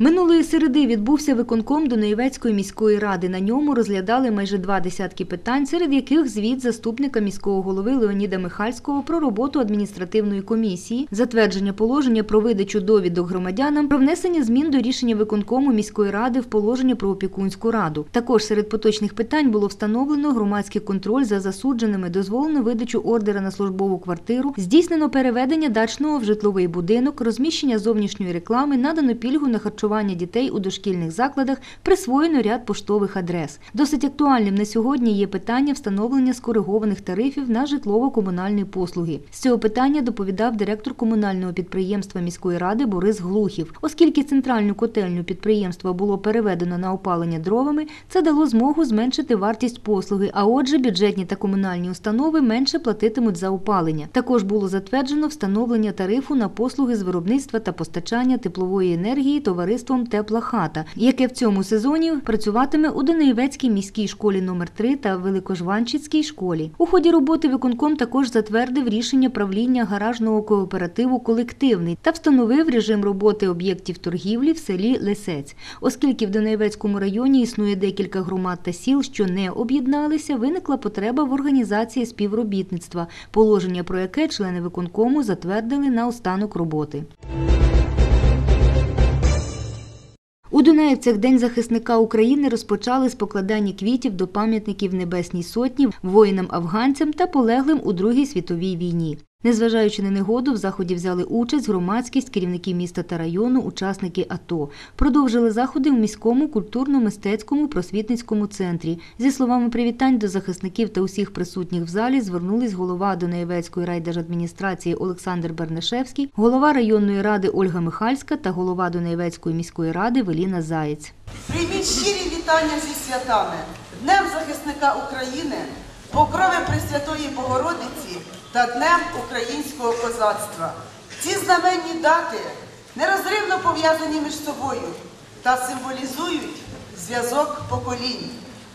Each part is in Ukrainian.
Минулої середи відбувся виконком Дунаєвецької міської ради. На ньому розглядали майже два десятки питань, серед яких звіт заступника міського голови Леоніда Михальського про роботу адміністративної комісії, затвердження положення про видачу довідок громадянам, про внесення змін до рішення виконкому міської ради в положення про опікунську раду. Також серед поточних питань було встановлено громадський контроль за засудженими, дозволено видачу ордера на службову квартиру, здійснено переведення дачного в житловий будинок, розміщення зовнішньої реклами, надано пільгу на харчування дітей у дошкільних закладах, присвоєно ряд поштових адрес. Досить актуальним на сьогодні є питання встановлення скоригованих тарифів на житлово-комунальні послуги. З цього питання доповідав директор комунального підприємства міської ради Борис Глухів. Оскільки центральну котельню підприємства було переведено на опалення дровами, це дало змогу зменшити вартість послуги. А отже, бюджетні та комунальні установи менше платитимуть за опалення. Також було затверджено встановлення тарифу на послуги з виробництва та постачання теплової енергії товариством Тепла хата, яке в цьому сезоні працюватиме у Донаєвецькій міській школі номер 3 та Великожванчицькій школі. У ході роботи виконком також затвердив рішення правління гаражного кооперативу Колективний та встановив режим роботи об'єктів торгівлі в селі Лисець. Оскільки в Донаєвецькому районі існує декілька громад та сіл, що не об'єдналися, виникла потреба в організації співробітництва, положення про яке члени виконкому затвердили на останок роботи. У Дунаєвцях День захисника України розпочали з покладання квітів до пам'ятників Небесній Сотні, воїнам-афганцям та полеглим у Другій світовій війні. Незважаючи на негоду, в заході взяли участь громадськість, керівники міста та району, учасники АТО. Продовжили заходи в міському культурно-мистецькому просвітницькому центрі. Зі словами привітань до захисників та усіх присутніх в залі звернулись голова Донаєвецької райдержадміністрації Олександр Бернешевський, голова районної ради Ольга Михальська та голова Донаєвецької міської ради Веліна Заєць. Прийміть щирі вітання зі святами, Днем захисника України, покрови Пресвятої Богородиці та Днем українського козацтва. Ці знаменні дати нерозривно пов'язані між собою та символізують зв'язок поколінь,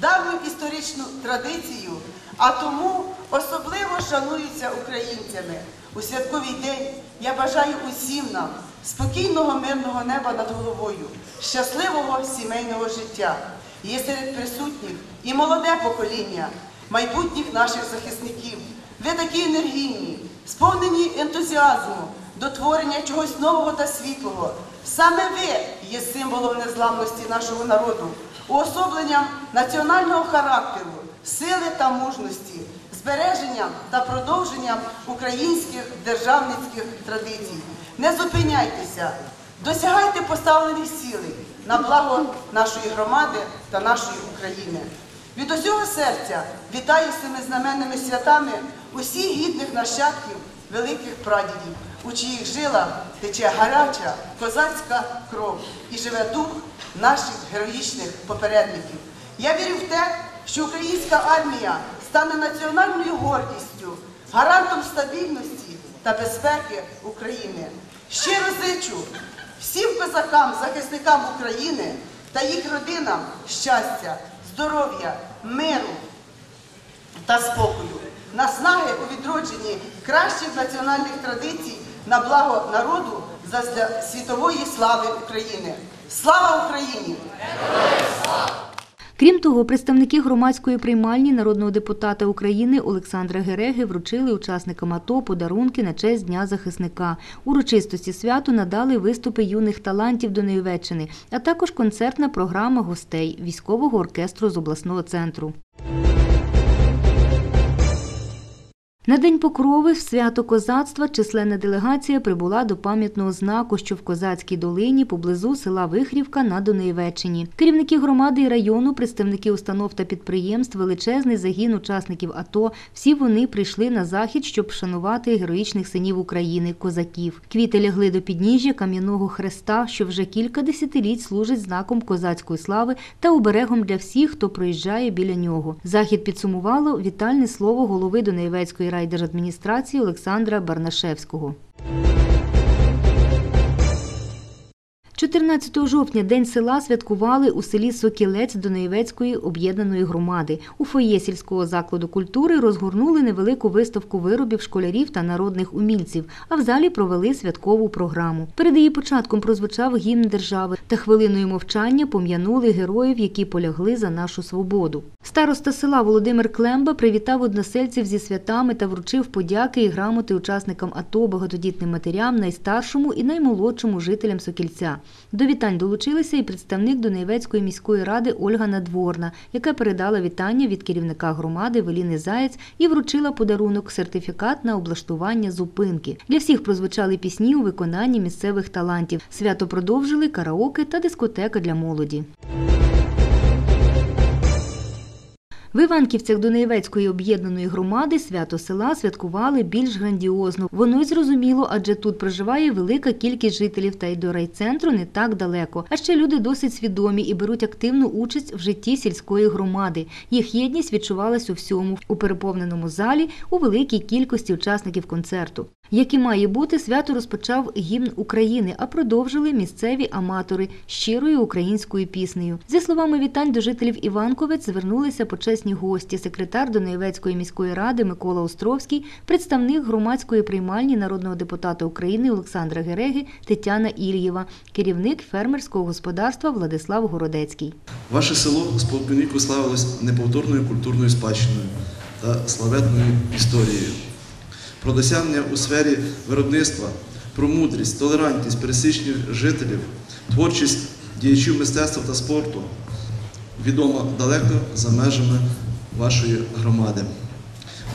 давню історичну традицію, а тому особливо шануються українцями. У святковий день я бажаю усім нам спокійного мирного неба над головою, щасливого сімейного життя. Є серед присутніх і молоде покоління майбутніх наших захисників. Ви такі енергійні, сповнені ентузіазму до творення чогось нового та світлого. Саме ви є символом незламності нашого народу, уособленням національного характеру, сили та мужності, збереженням та продовженням українських державницьких традицій. Не зупиняйтеся, досягайте поставлених цілей на благо нашої громади та нашої України. Від усього серця вітаю з цими знаменними святами усіх гідних нащадків великих прадідів, у чиїх жилах тече гаряча козацька кров і живе дух наших героїчних попередників. Я вірю в те, що українська армія стане національною гордістю, гарантом стабільності та безпеки України. Щиро зичу всім козакам, захисникам України та їх родинам щастя, здоров'я, миру та спокою, наснаги у відродженні кращих національних традицій на благо народу задля світової слави України. Слава Україні! Крім того, представники громадської приймальні народного депутата України Олександра Гереги вручили учасникам АТО подарунки на честь Дня захисника. Урочистості святу надали виступи юних талантів Донеччини, а також концертна програма гостей військового оркестру з обласного центру. На День Покрови в свято козацтва численна делегація прибула до пам'ятного знаку, що в Козацькій долині поблизу села Вихрівка на Донеєвеччині. Керівники громади і району, представники установ та підприємств, величезний загін учасників АТО. Всі вони прийшли на захід, щоб вшанувати героїчних синів України козаків. Квіти лягли до підніжжя кам'яного хреста, що вже кілька десятиліть служить знаком козацької слави та оберегом для всіх, хто проїжджає біля нього. Захід підсумувало вітальне слово голови Донеєвецької райдержадміністрації Олександра Барнашевського. 14 жовтня День села святкували у селі Сокілець Донаєвецької об'єднаної громади. У фоє сільського закладу культури розгорнули невелику виставку виробів школярів та народних умільців, а в залі провели святкову програму. Перед її початком прозвучав гімн держави та хвилиною мовчання пом'янули героїв, які полягли за нашу свободу. Староста села Володимир Клемба привітав односельців зі святами та вручив подяки і грамоти учасникам АТО, багатодітним матерям, найстаршому і наймолодшому жителям Сокільця. До вітань долучилися і представник Донецької міської ради Ольга Надворна, яка передала вітання від керівника громади Веліни Заєць і вручила подарунок сертифікат на облаштування зупинки. Для всіх прозвучали пісні у виконанні місцевих талантів. Свято продовжили караоке та дискотека для молоді. В Іванківцях Дунаєвецької об'єднаної громади свято села святкували більш грандіозно. Воно й зрозуміло, адже тут проживає велика кількість жителів, та й до райцентру не так далеко. А ще люди досить свідомі і беруть активну участь в житті сільської громади. Їх єдність відчувалась у всьому у переповненому залі, у великій кількості учасників концерту. Як і має бути, свято розпочав гімн України, а продовжили місцеві аматори щирою українською піснею. Зі словами вітань до жителів Іванковець звернулися почесні гості, секретар Донаєвецької міської ради Микола Островський, представник громадської приймальні народного депутата України Олександра Гереги Тетяна Ільєва, керівник фермерського господарства Владислав Городецький. Ваше село споконвіку славилось неповторною культурною спадщиною та славетною історією. Про досягнення у сфері виробництва, про мудрість, толерантність пересічних жителів, творчість діячів мистецтва та спорту відомо далеко за межами вашої громади.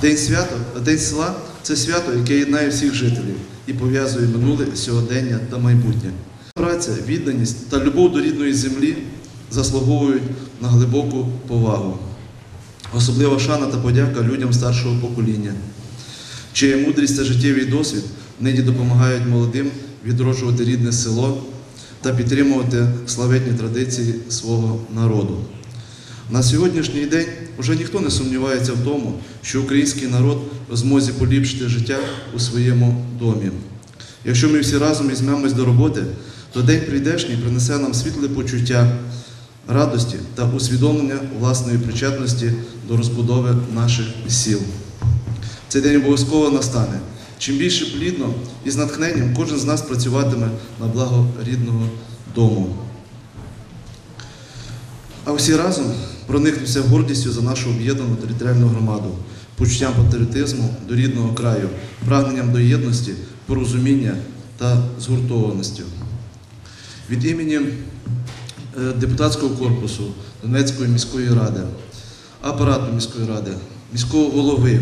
День свято, День села це свято, яке єднає всіх жителів і пов'язує минуле сьогодення та майбутнє. Праця, відданість та любов до рідної землі заслуговують на глибоку повагу. Особлива шана та подяка людям старшого покоління, чия мудрість та життєвий досвід нині допомагають молодим відроджувати рідне село та підтримувати славетні традиції свого народу. На сьогоднішній день вже ніхто не сумнівається в тому, що український народ в змозі поліпшити життя у своєму домі. Якщо ми всі разом візьмемось до роботи, то день прийдешній принесе нам світле почуття радості та усвідомлення власної причетності до розбудови наших сіл. Цей день обов'язково настане. Чим більше плідно і з натхненням кожен з нас працюватиме на благо рідного дому. А всі разом проникнуться гордістю за нашу об'єднану територіальну громаду, почуттям патріотизму до рідного краю, прагненням до єдності, порозуміння та згуртованістю. Від імені е, депутатського корпусу Донецької міської ради, апарату міської ради, міського голови.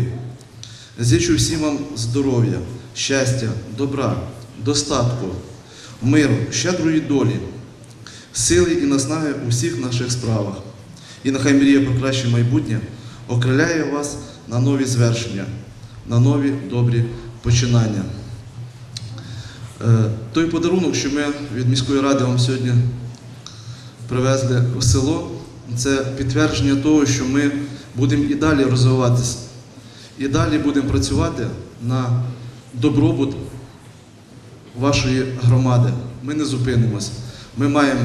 Зичу всім вам здоров'я, щастя, добра, достатку, миру, щедрої долі, сили і наснаги у всіх наших справах. І нехай мрія про краще майбутнє окриляє вас на нові звершення, на нові добрі починання. Е, Той подарунок, що ми від міської ради вам сьогодні привезли в село, це підтвердження того, що ми будемо і далі розвиватися, і далі будемо працювати на добробут вашої громади. Ми не зупинимося. Ми маємо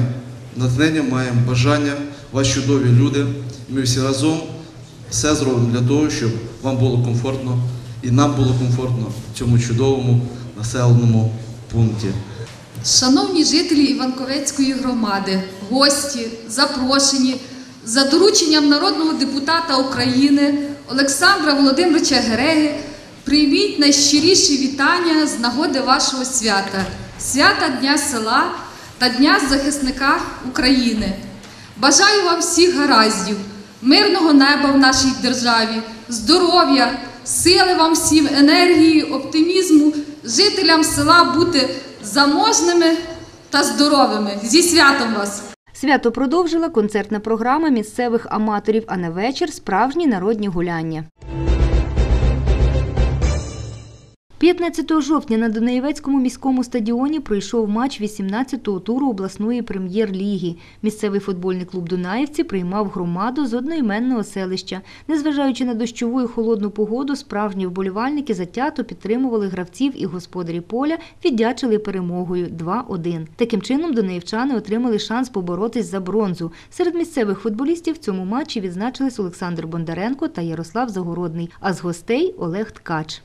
натхнення, маємо бажання, вас чудові люди. Ми всі разом все зробимо для того, щоб вам було комфортно і нам було комфортно в цьому чудовому населеному пункті. Шановні жителі Іванковецької громади, гості, запрошені за дорученням народного депутата України Олександра Володимировича Гереги, прийміть найщиріші вітання з нагоди вашого свята, свята Дня села та Дня захисника України. Бажаю вам всіх гараздів, мирного неба в нашій державі, здоров'я, сили вам всім, енергії, оптимізму, жителям села бути заможними та здоровими. Зі святом вас! Свято продовжила концертна програма місцевих аматорів, а на вечір справжні народні гуляння. 15 жовтня на Дунаєвецькому міському стадіоні пройшов матч 18-го туру обласної прем'єр-ліги. Місцевий футбольний клуб Дунаївці приймав громаду з одноіменного селища. Незважаючи на дощову і холодну погоду, справжні вболівальники затято підтримували гравців і господарі поля, віддячили перемогою 2-1. Таким чином, дунаївчани отримали шанс поборотись за бронзу. Серед місцевих футболістів в цьому матчі відзначились Олександр Бондаренко та Ярослав Загородний, а з гостей Олег Ткач.